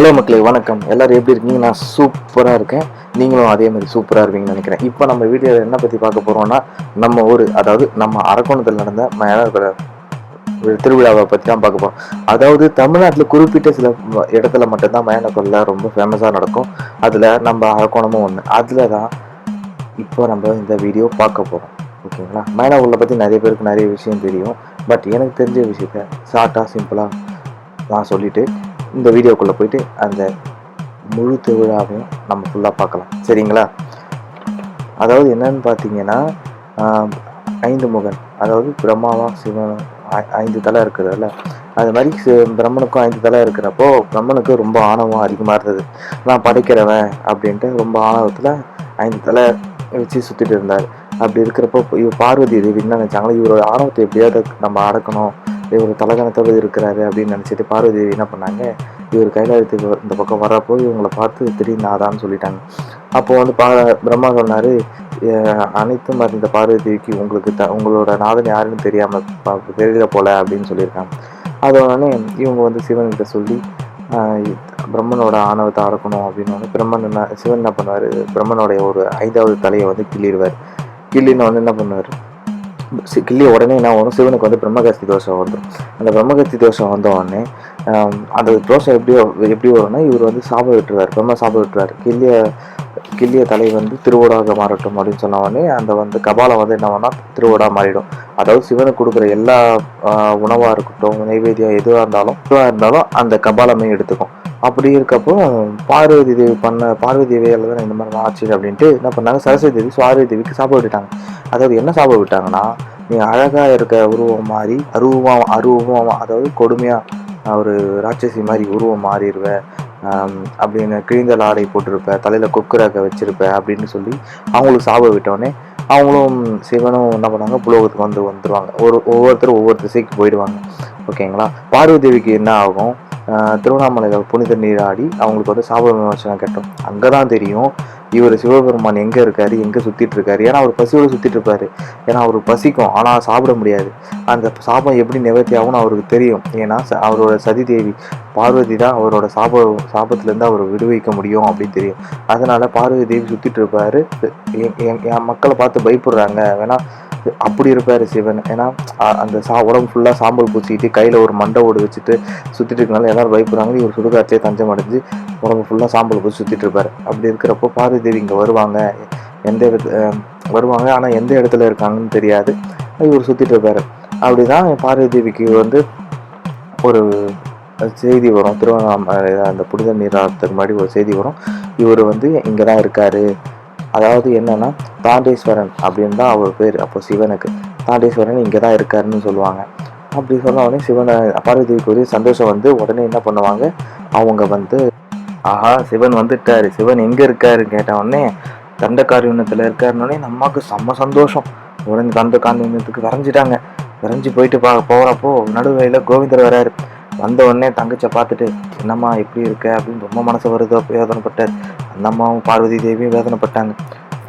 Hello மக்களே வணக்கம். எல்லாரும் எப்படி இருக்கீங்க? நான் சூப்பராக இருக்கேன். நீங்களும் அதே மாதிரி சூப்பராக இருப்பீங்கன்னு நினைக்கிறேன். இப்போ நம்ம வீடியோவில் என்ன பற்றி பார்க்க போகிறோம்னா நம்ம ஊர் அதாவது நம்ம அரக்கோணத்தில் நடந்த ம- ஒரு திருவிழாவை பற்றி தான் பார்க்க போகிறோம் அதாவது தமிழ்நாட்டில் குறிப்பிட்ட சில இடத்துல மட்டும்தான் மயானக்கொல்ல ரொம்ப ஃபேமஸாக நடக்கும். அதில் நம்ம அரக்கோணமும் ஒன்று அதில் தான் இப்போ நம்ம இந்த வீடியோ பார்க்க போகிறோம் ஓகேங்களா? மயானக்கொல்லை பற்றி நிறைய பேருக்கு நிறைய விஷயம் தெரியும். பட் எனக்கு தெரிஞ்ச விஷயத்த ஷார்ட்டாக சிம்பிளாக நான் சொல்லிவிட்டு இந்த வீடியோக்குள்ளே போயிட்டு அந்த முழு திருவிழாவையும் நம்ம ஃபுல்லாக பார்க்கலாம். சரிங்களா? அதாவது என்னன்னு பார்த்தீங்கன்னா ஐந்து முகன் அதாவது பிரம்மாவா சிவன் ஐ- ஐந்து தலை இருக்கிறதுல அது மாதிரி சி- பிரம்மனுக்கும் ஐந்து தலை இருக்கிறப்போ பிரம்மனுக்கு ரொம்ப ஆணவம் அதிகமாக இருந்தது. நான் படைக்கிறவன் அப்படின்ட்டு ரொம்ப ஆணவத்தில் ஐந்து தலை வச்சு சுற்றிட்டு இருந்தார். அப்படி இருக்கிறப்போ இவர் பார்வதி தேவி என்ன நினச்சாங்களோ? இவரோட ஆணவத்தை எப்படியாவது நம்ம அடக்கணும் இவர் தலகணத்தோடு இருக்கிறாரு அப்படின்னு நினச்சிட்டு பார்வதி என்ன பண்ணாங்க? இவர் கைலாயத்துக்கு இந்த பக்கம் வர்றப்போ இவங்களை பார்த்து திடீர்னு நாதான்னு சொல்லிட்டாங்க. அப்போ வந்து பா பிரம்மா சொன்னார் அனைத்தும் அறிந்த பார்வதிக்கு உங்களுக்கு த உங்களோட நாதன் யாருன்னு தெரியாமல் தெரியல போல அப்படின்னு சொல்லியிருக்காங்க. அதோடனே இவங்க வந்து சிவன்கிட்ட சொல்லி பிரம்மனோட ஆணவத்தை அறக்கணும் அப்படின்னு வந்து பிரம்மன் என்ன சிவன் என்ன பண்ணுவார்? பிரம்மனுடைய ஒரு ஐந்தாவது தலையை வந்து கிள்ளிடுவார். கிள்ளின்னு வந்து என்ன பண்ணுவார்? கிள்ளிய உடனே என்ன வரும் சிவனுக்கு வந்து பிரம்மகஸ்தி தோஷம் வந்துடும் அந்த பிரம்மகஸ்தி தோஷம் வந்த அந்த தோஷம் எப்படி எப்படி வரும்னா இவர் வந்து சாப விட்டுருவார் பிரம்ம சாப விட்டுருவார். கிள்ளிய கிள்ளிய தலை வந்து திருவோடாக மாறட்டும் அப்படின்னு சொன்ன உடனே அந்த வந்து கபாலம் வந்து என்ன பண்ணால் திருவோடா மாறிடும். அதாவது சிவனுக்கு கொடுக்குற எல்லா உணவாக இருக்கட்டும் நைவேத்தியம் எதுவாக இருந்தாலும் எதுவாக இருந்தாலும் அந்த கபாலமே எடுத்துக்கும். அப்படி இருக்கப்போ பார்வதி தேவி பண்ண பார்வதி தேவியால் தான் இந்த மாதிரி ஆச்சு அப்படின்ட்டு என்ன பண்ணாங்க? சரஸ்வதி தேவி பார்வதி தேவிக்கு சாபம் விட்டாங்க அதாவது என்ன சாப்பிட விட்டாங்கன்னா நீ அழகாக இருக்க உருவம் மாறி அருவமாக அருவமாக அதாவது கொடுமையாக ஒரு ராட்சசி மாதிரி உருவம் மாறிடுவேன் அப்படின்னு கிழிந்தல் ஆடை போட்டிருப்ப தலையில் கொக்குராக்க வச்சுருப்பேன் அப்படின்னு சொல்லி அவங்களுக்கு சாபம் விட்டோடனே அவங்களும் சிவனும் என்ன பண்ணாங்க? புலோகத்துக்கு வந்து வந்துடுவாங்க ஒரு ஒவ்வொருத்தரும் ஒவ்வொரு திசைக்கு போயிடுவாங்க. ஓகேங்களா? பார்வதி தேவிக்கு என்ன ஆகும்? திருவண்ணாமலையில் புனித நீராடி அவங்களுக்கு வந்து சாப விமர்சனம் கட்டும். அங்கே தான் தெரியும் இவர் சிவபெருமான் எங்கே இருக்காரு எங்கே சுற்றிட்டு இருக்காரு. ஏன்னா அவர் பசியோடு சுற்றிட்டு இருப்பாரு. ஏன்னா அவருக்கு பசிக்கும் ஆனால் சாப்பிட முடியாது. அந்த சாபம் எப்படி நிவர்த்தி ஆகும்னு அவருக்கு தெரியும். ஏன்னா ச- அவரோட சதி தேவி பார்வதி தான் அவரோட சாப சாபத்துலேருந்து அவரை விடுவிக்க முடியும் அப்படின்னு தெரியும். அதனால் பார்வதி தேவி சுற்றிட்டு இருப்பார். என் என் என் மக்களை பார்த்து பயப்படுறாங்க. வேணா அப்படி இருப்பாரு சிவன். ஏன்னா அந்த சா உடம்பு ஃபுல்லாக சாம்பல் பூச்சிக்கிட்டு கையில் ஒரு மண்டை ஓடு வச்சுட்டு சுற்றிட்டு இருக்கனால எல்லாரும் பயப்படுறாங்க. இவர் சுடுகாட்டிலே தஞ்சம் அடைஞ்சு உடம்பு ஃபுல்லாக சாம்பல் பூச்சி சுற்றிட்டு இருப்பாரு. அப்படி இருக்கிறப்போ பார்வதி தேவி இங்கே வருவாங்க. எந்த இடத்து வருவாங்க. ஆனால் எந்த இடத்துல இருக்காங்கன்னு தெரியாது. இவர் சுற்றிட்டு இருப்பாரு. அப்படிதான் பார்வதி தேவிக்கு வந்து ஒரு செய்தி வரும். திருவண்ணாமலை அந்த புனித நீராட்டத்துக்கு முன்னாடி ஒரு செய்தி வரும். இவர் வந்து இங்கே தான் இருக்காரு. அதாவது என்னன்னா தாண்டேஸ்வரன் அப்படின்னு தான் அவர் பேர். அப்போ சிவனுக்கு. தாண்டேஸ்வரன் இங்கே தான் இருக்காருன்னு சொல்லுவாங்க. அப்படி சொன்ன உடனே சிவனை பார்வதிக்கு ஒரு சந்தோஷம் வந்து உடனே என்ன பண்ணுவாங்க? அவங்க வந்து ஆஹா சிவன் வந்துட்டாரு. சிவன் எங்கே இருக்காரு? கேட்ட உடனே தண்டகாரியணத்தில் இருக்காருன்னொடனே நம்மாக்கு செம்ம சந்தோஷம். உடனே தண்ட வரைஞ்சிட்டாங்க. வரைஞ்சி போயிட்டு பா போகிறப்போ நடுவையில் கோவிந்தர் வராரு. வந்த உடனே தங்கச்சை பார்த்துட்டு என்னம்மா எப்படி இருக்க? அப்படின்னு ரொம்ப மனசு வருது. வேதனைப்பட்டார் அந்த அம்மாவும் பார்வதி தேவியும் வேதனைப்பட்டாங்க.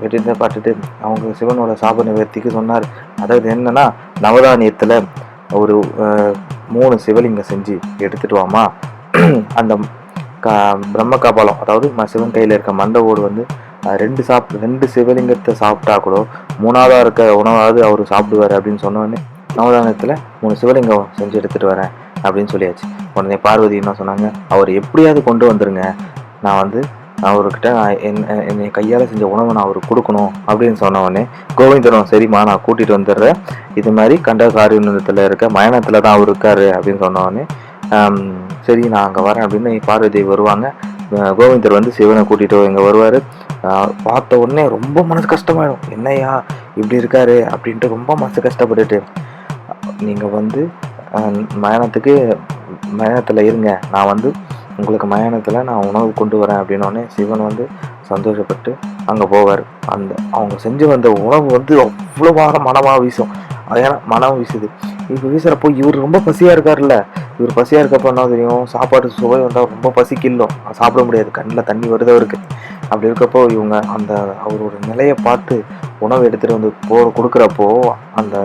வெட்டிட்டு பார்த்துட்டு அவங்க சிவனோட சாப நிவர்த்திக்கு சொன்னார். அதாவது என்னன்னா நவதானியத்தில் ஒரு மூணு சிவலிங்கம் செஞ்சு எடுத்துட்டு வாமா அந்த கா பிரம்ம கபாலம் அதாவது சிவன் கையில் இருக்க மண்டை ஓடு வந்து ரெண்டு சாப் ரெண்டு சிவலிங்கத்தை சாப்பிட்டா கூட மூணாவதாக இருக்க உணவாவது அவர் சாப்பிடுவார் அப்படின்னு சொன்னோடனே நவதானத்தில் நவதானியத்தில் மூணு சிவலிங்கம் செஞ்சு எடுத்துகிட்டு வரேன். அப்படின்னு சொல்லியாச்சு. உடனே பார்வதி என்ன சொன்னாங்க அவர் எப்படியாவது கொண்டு வந்துருங்க. நான் வந்து அவர்கிட்ட நான் என் என்னை கையால் செஞ்ச உணவை நான் அவருக்கு கொடுக்கணும் அப்படின்னு சொன்ன உடனே சரிம்மா நான் கூட்டிகிட்டு வந்துடுறேன். இது மாதிரி கண்டகாரியத்தில் இருக்க மயணத்தில் தான் அவர் இருக்காரு அப்படின்னு சொன்ன உடனே சரி நான் அங்கே வரேன் அப்படின்னு பார்வதி வருவாங்க. கோவிந்தர் வந்து சிவனை கூட்டிகிட்டு இங்கே வருவார். பார்த்த உடனே ரொம்ப மனசு கஷ்டமாயிடும். என்னையா இப்படி இருக்காரு? அப்படின்ட்டு ரொம்ப மனசு கஷ்டப்பட்டுட்டு நீங்கள் வந்து மயானத்துக்கு மயானத்தில் இருங்க. நான் வந்து உங்களுக்கு மயானத்தில் நான் உணவு கொண்டு வரேன் அப்படின்னோடனே சிவன் வந்து சந்தோஷப்பட்டு அங்கே போவார். அந்த அவங்க செஞ்சு வந்த உணவு வந்து அவ்வளோ வாரம் மனமாக வீசும் ஏன்னா மனம் வீசுது. இப்போ வீசுகிறப்போ இவர் ரொம்ப பசியாக இருக்கார்ல இவர் பசியாக இருக்கப்போ என்ன தெரியும்? சாப்பாடு சுவை வந்தால் ரொம்ப பசிக்கில்லும். சாப்பிட முடியாது. கண்ணில் தண்ணி வருது அவருக்கு. அப்படி இருக்கப்போ இவங்க அந்த அவரோட நிலையை பார்த்து உணவு எடுத்துகிட்டு வந்து போ கொடுக்குறப்போ அந்த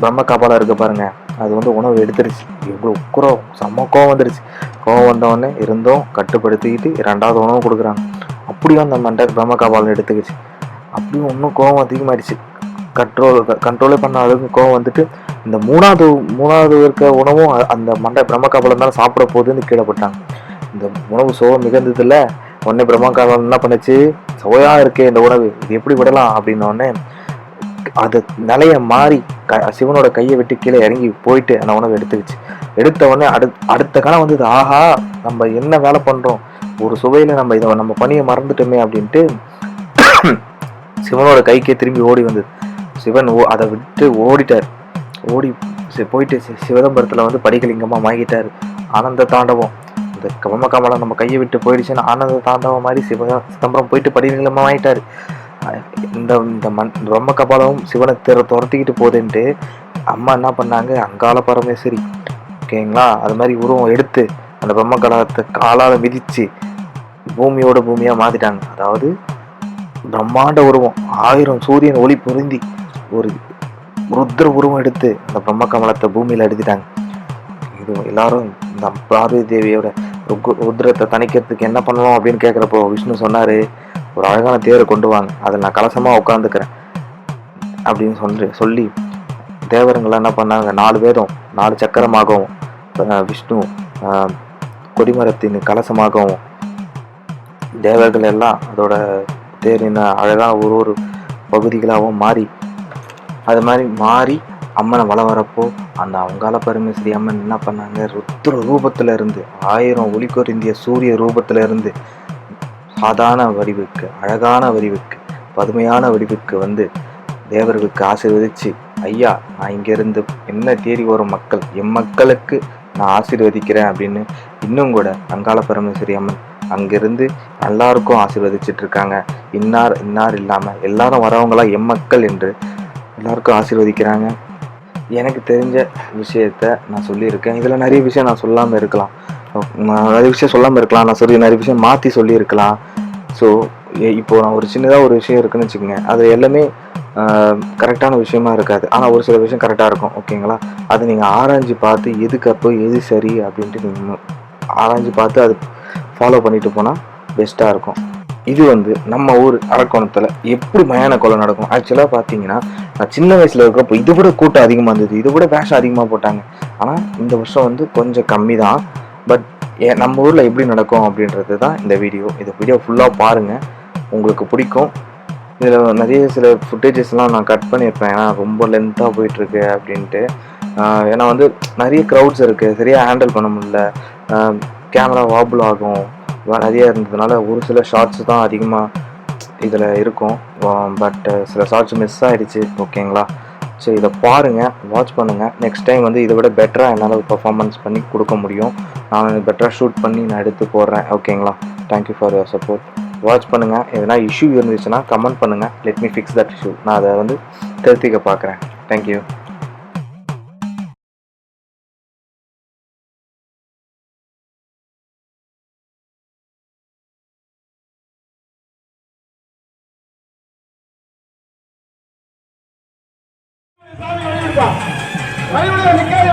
பிரம்ம காப்பாளம் இருக்க பாருங்க. அது வந்து உணவு எடுத்துருச்சு. இவ்வளோ உக்குறம் செம்ம கோவம் வந்துருச்சு. கோவம் வந்தவொடனே இருந்தும் கட்டுப்படுத்திக்கிட்டு ரெண்டாவது உணவு கொடுக்குறாங்க. அப்படியும் அந்த மண்டை பிரம்ம காப்பாளம் எடுத்துக்கிச்சு. அப்படியும் இன்னும் கோவம் அதிகமாயிடுச்சு. கண்ட்ரோல் கண்ட்ரோலே பண்ண அளவுக்கு கோவம் வந்துட்டு இந்த மூணாவது மூணாவது இருக்க உணவும் அந்த மண்டை பிரம்ம காப்பாளம் தான் சாப்பிட போகுதுன்னு கீழே போட்டாங்க. இந்த உணவு சுவை மிகுந்ததில்ல உடனே பிரம்மா காப்பாலம் என்ன பண்ணுச்சு? சுவையாக இருக்கே இந்த உணவு. இது எப்படி விடலாம்? அப்படின்னோடனே அது நிலைய மாறி க சிவனோட கையை விட்டு கீழே இறங்கி போயிட்டு அந்த உணவு எடுத்துக்கிச்சு. எடுத்த உடனே அடு அடுத்த கணம் வந்தது ஆஹா நம்ம என்ன வேலை பண்ணுறோம் ஒரு சுவையில் நம்ம இதை நம்ம பணியை மறந்துட்டோமே அப்படின்ட்டு சிவனோட கைக்கே திரும்பி ஓடி வந்தது. சிவன் ஓ அதை விட்டு ஓடிட்டார். ஓடி சி- போயிட்டு சிவதம்பரத்தில் வந்து படிக்கலிங்கமா வாங்கிட்டார் ஆனந்த தாண்டவம். இந்த கம கமலம் நம்ம கையை விட்டு போயிடுச்சுன்னா ஆனந்த தாண்டவம் மாதிரி சிவ சிதம்பரம் போயிட்டு படிக்கலிங்கமா வாங்கிட்டார் இந்த இந்த மண் பிரம்ம கபாலமும் சிவனை திற துரத்திக்கிட்டு போகுதுன்ட்டு அம்மா என்ன பண்ணாங்க? அங்காள பரமேஸ்வரி ஓகேங்களா? அது மாதிரி உருவம் எடுத்து அந்த பிரம்ம கலத்தை காலால் மிதித்து பூமியோட பூமியாக மாற்றிட்டாங்க அதாவது பிரம்மாண்ட உருவம். ஆயிரம் சூரியன் ஒளி பொருந்தி ஒரு ருத்ர உருவம் எடுத்து அந்த பிரம்ம கமலத்தை பூமியில் எடுத்துட்டாங்க. இது எல்லாரும் இந்த பார்வதி தேவியோட ருத்ரத்தை தணிக்கிறதுக்கு என்ன பண்ணணும் அப்படின்னு கேட்குறப்போ விஷ்ணு சொன்னார் ஒரு அழகான தேரை கொண்டு வாங்க. அதில் நான் கலசமாக உட்காந்துக்கிறேன் அப்படின்னு சொல்லி சொல்லி தேவருங்களாம் என்ன பண்ணாங்க? நாலு பேரும் நாலு சக்கரமாகவும் விஷ்ணு கொடிமரத்தின் கலசமாகவும் தேவர்கள் எல்லாம் அதோட தேரின அழகான ஒரு ஒரு பகுதிகளாகவும் மாறி அது மாதிரி மாறி அம்மனை வளம் வரப்போ அந்த அவங்கால பரமேஸ்வரி அம்மன் என்ன பண்ணாங்க? ருத்ர ரூபத்தில் இருந்து ஆயிரம் ஒளி சூரிய ரூபத்தில் இருந்து சாதாரண வடிவுக்கு அழகான வடிவுக்கு பதுமையான வடிவுக்கு வந்து தேவர்களுக்கு ஆசீர்வதிச்சு ஐயா நான் இங்கிருந்து என்ன தேடி வரும் மக்கள்? எம் மக்களுக்கு நான் ஆசீர்வதிக்கிறேன் அப்படின்னு இன்னும் கூட அங்காள பரமேஸ்வரி அம்மன் அங்கிருந்து எல்லாருக்கும் ஆசீர்வதிச்சிட்டு இருக்காங்க. இன்னார் இன்னார் இல்லாமல் எல்லாரும் வரவங்களா எம்மக்கள் என்று எல்லாருக்கும் ஆசீர்வதிக்கிறாங்க. எனக்கு தெரிஞ்ச விஷயத்த நான் சொல்லியிருக்கேன். இதில் நிறைய விஷயம் நான் சொல்லாமல் இருக்கலாம். நிறைய விஷயம் சொல்லாமல் இருக்கலாம். நான் சொல்லி நிறைய விஷயம் மாற்றி சொல்லியிருக்கலாம். ஸோ இப்போது நான் ஒரு சின்னதாக ஒரு விஷயம் இருக்குன்னு வச்சுக்கோங்க. அது எல்லாமே கரெக்டான விஷயமா இருக்காது. ஆனால் ஒரு சில விஷயம் கரெக்டாக இருக்கும். ஓகேங்களா? அது நீங்கள் ஆராய்ஞ்சு பார்த்து எதுக்கு அப்போ எது சரி அப்படின்ட்டு நீங்கள் ஆராய்ஞ்சு பார்த்து அது ஃபாலோ பண்ணிட்டு போனால் பெஸ்ட்டாக இருக்கும். இது வந்து நம்ம ஊர் அரக்கோணத்தில் எப்படி மயான கொலை நடக்கும்? ஆக்சுவலாக பார்த்தீங்கன்னா நான் சின்ன வயசில் இருக்கிறப்போ இது விட கூட்டம் அதிகமாக இருந்தது. இது விட வேஷம் அதிகமாக போட்டாங்க. ஆனால் இந்த வருஷம் வந்து கொஞ்சம் கம்மி தான் பட் நம்ம ஊரில் எப்படி நடக்கும் அப்படின்றது தான் இந்த வீடியோ இந்த வீடியோ ஃபுல்லாக பாருங்கள் உங்களுக்கு பிடிக்கும். இதில் நிறைய சில ஃபுட்டேஜஸ்லாம் நான் கட் பண்ணியிருப்பேன். ஏன்னா ரொம்ப லென்த்தாக போயிட்டுருக்கு அப்படின்ட்டு. ஏன்னா வந்து நிறைய க்ரௌட்ஸ் இருக்குது சரியாக ஹேண்டில் பண்ண முடியல. கேமரா வாபுல் ஆகும். நிறையா நிறைய இருந்ததுனால ஒரு சில ஷார்ட்ஸ் தான் அதிகமாக இதில் இருக்கும். பட் சில ஷார்ட்ஸ் மிஸ் ஆகிடுச்சு ஓகேங்களா ஸோ இதை பாருங்கள் வாட்ச் பண்ணுங்கள் நெக்ஸ்ட் டைம் வந்து இதை விட பெட்டராக என்னால் பர்ஃபார்மன்ஸ் பண்ணி கொடுக்க முடியும். நான் பெட்டராக ஷூட் பண்ணி நான் எடுத்து போடுறேன். ஓகேங்களா thank you for your support watch பண்ணுங்கள் எதனா இஷ்யூ இருந்துச்சுன்னா கமெண்ட் பண்ணுங்கள் let me fix that issue நான் அதை வந்து திருத்திக்க பார்க்குறேன். தேங்க்யூ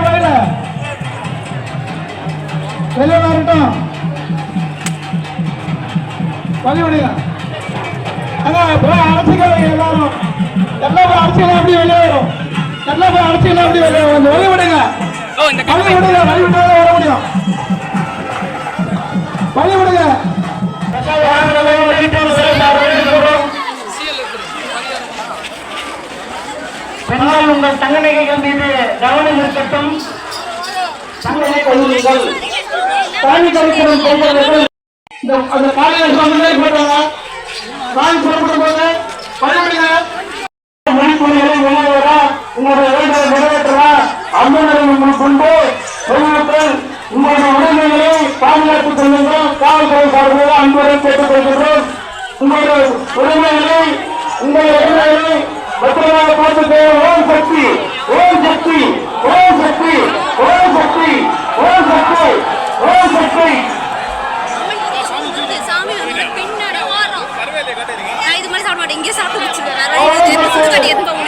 வழியில வெளியே வரட்டும் வழிவிடுங்க அங்க போய் அடைச்சிக்கல எல்லாரும். எல்லாம் போய் அடைச்சிக்கலாம் அப்படி வெளியே வரும் எல்லாம் போய் அடைச்சிக்கலாம் அப்படி வெளியே வரும் வழி விடுங்க. வழி விடுங்க வழி விட்டு வர முடியும். வழி விடுங்க. பெண்கள் உங்கள் தங்க நகைகள் மீது கவனம் இருக்கட்டும் தங்களை கொள்ளுங்கள். சாமி கருப்பூரம் போகிறவர்கள் இந்த அந்த காலையில சொன்னதே போட்டாங்க நான் புறப்படும் போது வழிவிடுங்க மணிப்பூரிகளை உணர்வதா உங்களுடைய வேண்டுதலை நிறைவேற்றவா? அம்மனை உங்களுக்கு கொண்டு பொதுமக்கள் உங்களுடைய உடைமைகளை பாதுகாத்துக் கொள்ளுங்கள். காவல்துறை சார்பாக அன்புடன் கேட்டுக் கொள்கின்றோம் உங்களுடைய உடைமைகளை உங்களுடைய உடைமைகளை பத்திரமாக பார்த்துக்கோ ஓம் சக்தி. ஓம் சக்தி ஓம் சக்தி இது மாதிரி சாப்பிட மாட்டேன். இங்கே சாப்பிட்டு வச்சுருவேன்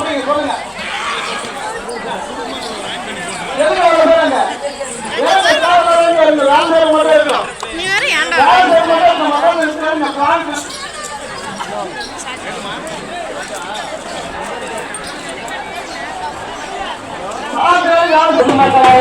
சொல்றீங்க சொல்லுங்க. எதுக்கு அவ்வளவு சொல்றாங்க ஏன் காரணம் இந்த ராமர் மட்டும் இருக்கும் ராமர் மட்டும் இந்த மகன் இருக்கிறார் இந்த பிளான் ராமர் யாரும் சொல்ல மாட்டாங்க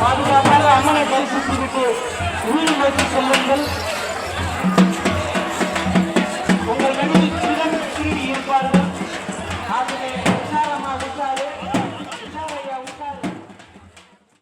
பாதுகாப்பாக அம்மனை பரிசுக்கு வீடு வைத்து செல்லுங்கள்